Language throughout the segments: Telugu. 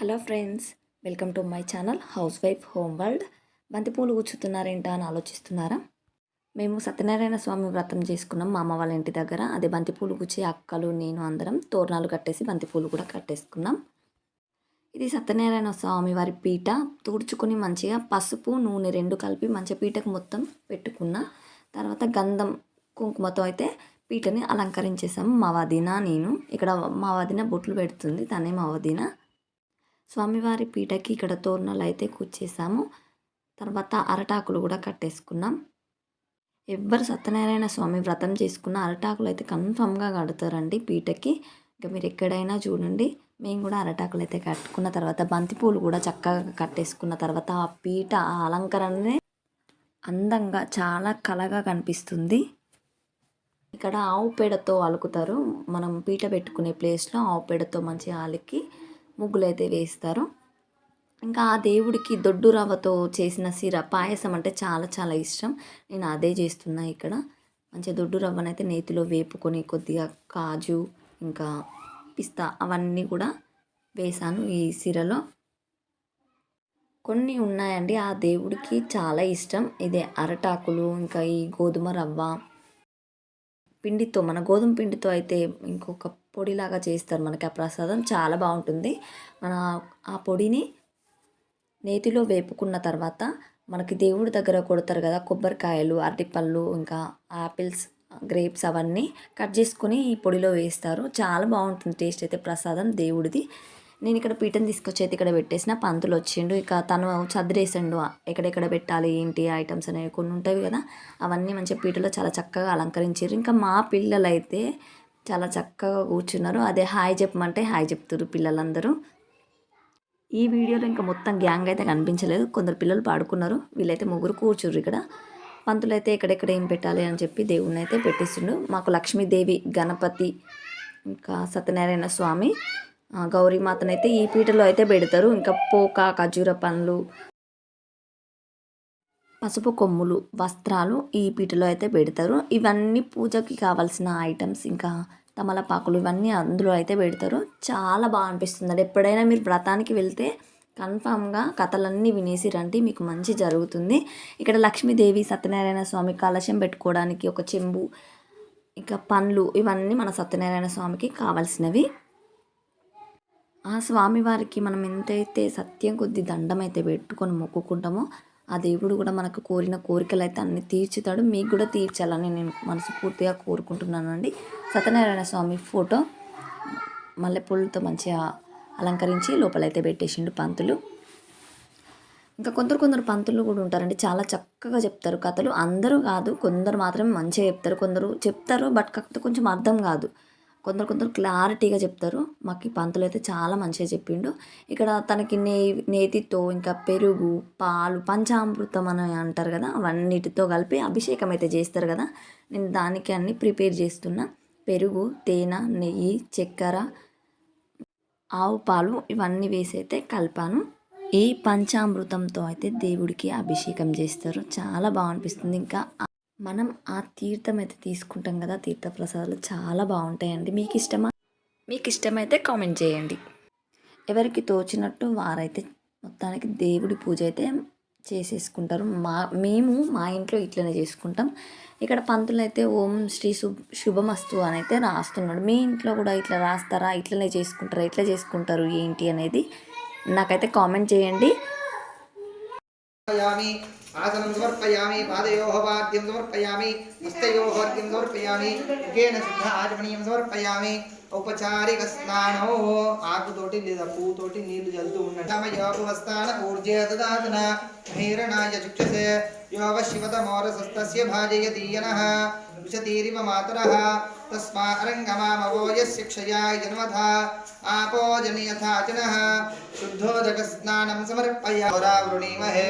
Hello friends welcome to my channel house wife home world. బంతిపూలు గుచ్చుతున్నారేంటా అని ఆలోచిస్తున్నారా? మేము సత్యనారాయణ స్వామి వ్రతం చేసుకున్నాం మా అమ్మ వాళ్ళ ఇంటి దగ్గర. అదే బంతిపూలు గుచ్చి అక్కలు నేను అందరం తోరణాలు కట్టేసి బంతిపూలు కూడా కట్టేసుకున్నాం. ఇది సత్యనారాయణ స్వామి వారి పీట. తుడుచుకొని మంచిగా పసుపు నూనె రెండు కలిపి మంచిగా పీటకు మొత్తం పెట్టుకున్న తర్వాత గంధం కుంకుమతో అయితే పీటని అలంకరించేసాము మా వదిన నేను. ఇక్కడ మా వదిన బొట్లు పెడుతుంది తనే మా వదిన స్వామివారి పీటకి ఇక్కడ తోరణాలు అయితే కూర్చేసాము తర్వాత అరటాకులు కూడా కట్టేసుకున్నాం. ఎవ్వరు సత్యనారాయణ స్వామి వ్రతం చేసుకున్న అరటాకులు అయితే కన్ఫామ్గా కడతారండి పీటకి ఇంకా మీరు ఎక్కడైనా చూడండి మేము కూడా అరటాకులు అయితే కట్టుకున్న తర్వాత బంతిపూలు కూడా చక్కగా కట్టేసుకున్న తర్వాత ఆ పీట ఆ అలంకరణనే అందంగా చాలా కళగా కనిపిస్తుంది. ఇక్కడ ఆవు పేడతో అలుకుతారు. మనం పీట పెట్టుకునే ప్లేస్లో ఆవు పేడతో మంచిగా అలికి ముగ్గులు అయితే వేస్తారు ఇంకా ఆ దేవుడికి దొడ్డు రవ్వతో చేసిన సిర పాయసం అంటే చాలా చాలా ఇష్టం. నేను అదే చేస్తున్నా ఇక్కడ. మంచిగా దొడ్డు రవ్వనైతే నేతిలో వేపుకొని కొద్దిగా కాజు ఇంకా పిస్తా అవన్నీ కూడా వేసాను ఈ సిరలో. కొన్ని ఉన్నాయండి. ఆ దేవుడికి చాలా ఇష్టం. ఇదే అరటాకులు ఇంకా ఈ గోధుమ రవ్వ పిండితో మన గోధుమ పిండితో అయితే ఇంకొక పొడిలాగా చేస్తారు మనకి ఆ ప్రసాదం. చాలా బాగుంటుంది. మన ఆ పొడిని నేతిలో వేపుకున్న తర్వాత మనకి దేవుడి దగ్గర కొడతారు కదా కొబ్బరికాయలు అరటిపళ్ళు ఇంకా యాపిల్స్ గ్రేప్స్ అవన్నీ కట్ చేసుకొని ఈ పొడిలో వేస్తారు. చాలా బాగుంటుంది టేస్ట్ అయితే ప్రసాదం దేవుడిది. నేను ఇక్కడ పీఠం తీసుకొచ్చి అయితే ఇక్కడ పెట్టేసిన పంతులు వచ్చిండు. ఇక తను చదిరేసిండు ఎక్కడెక్కడ పెట్టాలి ఏంటి ఐటమ్స్ అనేవి కొన్ని ఉంటాయి కదా అవన్నీ మంచిగా పీటలో చాలా చక్కగా అలంకరించారు ఇంకా మా పిల్లలు అయితే చాలా చక్కగా కూర్చున్నారు. అదే హాయ్ చెప్పమంటే హాయ్ చెప్తారు పిల్లలందరూ. ఈ వీడియోలో ఇంకా మొత్తం గ్యాంగ్ అయితే కనిపించలేదు. కొందరు పిల్లలు పాడుకున్నారు. వీళ్ళైతే ముగ్గురు కూర్చుర్రు ఇక్కడ. పంతులు అయితే ఎక్కడెక్కడ ఏం పెట్టాలి అని చెప్పి దేవుడిని అయితే పెట్టిస్తుండు. మాకు లక్ష్మీదేవి గణపతి ఇంకా సత్యనారాయణ స్వామి గౌరీమాతనైతే ఈ పీటలో అయితే పెడతారు. ఇంకా పోక ఖజూర పండ్లు పసుపు కొమ్ములు వస్త్రాలు ఈ పీటలో అయితే పెడతారు. ఇవన్నీ పూజకి కావాల్సిన ఐటమ్స్ ఇంకా తమలపాకులు ఇవన్నీ అందులో అయితే పెడతారు. చాలా బాగా అనిపిస్తుంది. ఎప్పుడైనా మీరు వ్రతానికి వెళ్తే కన్ఫామ్గా కథలన్నీ వినేసి రండి మీకు మంచి జరుగుతుంది. ఇక్కడ లక్ష్మీదేవి సత్యనారాయణ స్వామి కలశం పెట్టుకోవడానికి ఒక చెంబు ఇంకా పండ్లు ఇవన్నీ మన సత్యనారాయణ స్వామికి కావాల్సినవి. ఆ స్వామివారికి మనం ఎంతైతే సత్యం కొద్ది దండం అయితే పెట్టుకొని మొక్కుకుంటామో ఆ దేవుడు కూడా మనకు కోరిన కోరికలు అయితే అన్ని తీర్చుతాడు. మీకు కూడా తీర్చాలని నేను మనస్ఫూర్తిగా కోరుకుంటున్నానండి. సత్యనారాయణ స్వామి ఫోటో మల్లెపూలతో మంచిగా అలంకరించి లోపలైతే పెట్టేసిండు పంతులు. ఇంకా కొందరు కొందరు పంతులు కూడా ఉంటారండి. చాలా చక్కగా చెప్తారు కథలు. అందరూ కాదు కొందరు మాత్రమే మంచిగా చెప్తారు. కొందరు చెప్తారు బట్ కాకపోతే కొంచెం అర్థం కాదు. కొందరు కొందరు క్లారిటీగా చెప్తారు. మాకు ఈ పంతులు అయితే చాలా మంచిగా చెప్పిండు. ఇక్కడ తనకి నే నేతితో ఇంకా పెరుగు పాలు పంచామృతం అని అంటారు కదా అవన్నిటితో కలిపి అభిషేకం అయితే చేస్తారు కదా. నేను దానికి అన్ని ప్రిపేర్ చేస్తున్నా. పెరుగు తేనె నెయ్యి చక్కెర ఆవు పాలు ఇవన్నీ వేసి అయితే కలిపాను. ఈ పంచామృతంతో అయితే దేవుడికి అభిషేకం చేస్తారు. చాలా బాగా అనిపిస్తుంది. ఇంకా మనం ఆ తీర్థం అయితే తీసుకుంటాం కదా తీర్థప్రసాదాలు చాలా బాగుంటాయండి. మీకు ఇష్టమా? మీకు ఇష్టమైతే కామెంట్ చేయండి. ఎవరికి తోచినట్టు వారైతే మొత్తానికి దేవుడి పూజ అయితే చేసేసుకుంటారు. మా మేము మా ఇంట్లో ఇట్లనే చేసుకుంటాం. ఇక్కడ పంతులు అయితే ఓం శ్రీ శుభ శుభమస్తు అని అయితే రాస్తున్నాడు. మీ ఇంట్లో కూడా ఇట్లా రాస్తారా? ఇట్లనే చేసుకుంటారా? ఇట్లా చేసుకుంటారు ఏంటి అనేది నాకైతే కామెంట్ చేయండి. आसनं समर्पयामि पादयोः वाद्यं समर्पयामि हस्तयोः अर्घ्यं समर्पयामि ముఖేన శుద్ధ ఆచమనీయం సమర్పయామి ఔపచారిక స్నానో ఆకుతోటి లేదా పువ్వుతోటి నీళ్లు చల్లుతూ ఉండండి సమయోపవస్థాన ఊర్జే దదాతన హీరణాయ చుక్షసే యోగ శివతమోరసస్తస్య భాజయతీయనః విశతీరివ మాతరः తస్మా అరంగమామవో యస్య క్షయాయ జన్మథా आपो जनियथाचिनः शुद्धोदकस्नानं समर्पय वृणीमहे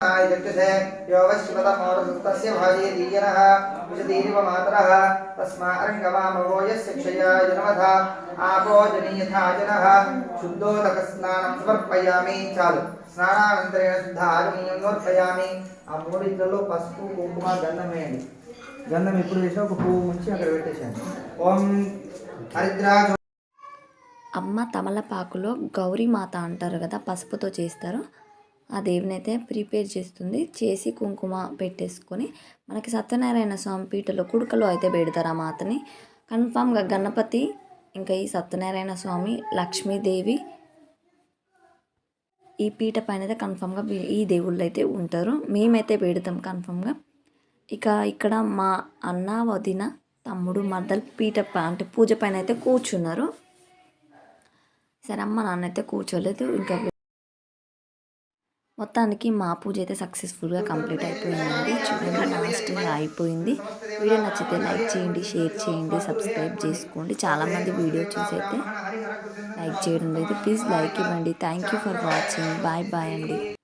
सहस्रवाय चक्षुषे यो वश्यपतमोरसुस्तस्य भाजे दीयनः विशदीरिव मातरः तस्मारङ्गमामवो यस्य क्षया जनमथ आपो जनीयथा जनः शुद्धोदकस्नानं समर्पयामि చాలు స్నానానంతరేణ శుద్ధ ఆగమీయం సమర్పయామి ఆ మూడిట్లలో పసుపు కుంకుమ గంధం వేయండి గంధం ఎప్పుడు వేసినా ఒక పువ్వు ముంచి అక్కడ పెట్టేసాను ఓం హరిద్రాజ అమ్మ తమలపాకులో గౌరీమాత అంటారు కదా పసుపుతో చేస్తారు ఆ దేవుని అయితే ప్రిపేర్ చేస్తుంది. చేసి కుంకుమ పెట్టేసుకొని మనకి సత్యనారాయణ స్వామి పీటలో కుడుకలో అయితే పెడతారు ఆ మాతని. కన్ఫామ్గా గణపతి ఇంకా ఈ సత్యనారాయణ స్వామి లక్ష్మీదేవి ఈ పీఠ పైన అయితే కన్ఫామ్గా ఈ దేవుళ్ళు అయితే ఉంటారు. మేమైతే పెడతాం కన్ఫామ్గా. ఇక ఇక్కడ మా అన్న వదిన తమ్ముడు మద్దలు పీట ప- అంటే పూజ పైన అయితే కూర్చున్నారు. సరే అమ్మ నాన్న అయితే కూర్చోలేదు. ఇంకా మొత్తానికి మా పూజ అయితే సక్సెస్ఫుల్గా కంప్లీట్ అయిపోయిందండి. చూడండి లాస్ట్ అయిపోయింది. వీడియో నచ్చితే లైక్ చేయండి షేర్ చేయండి సబ్స్క్రైబ్ చేసుకోండి. చాలామంది వీడియో చూసి అయితే లైక్ చేయడం లేదు. ప్లీజ్ లైక్ ఇవ్వండి. Thank you for watching. Bye bye అండి.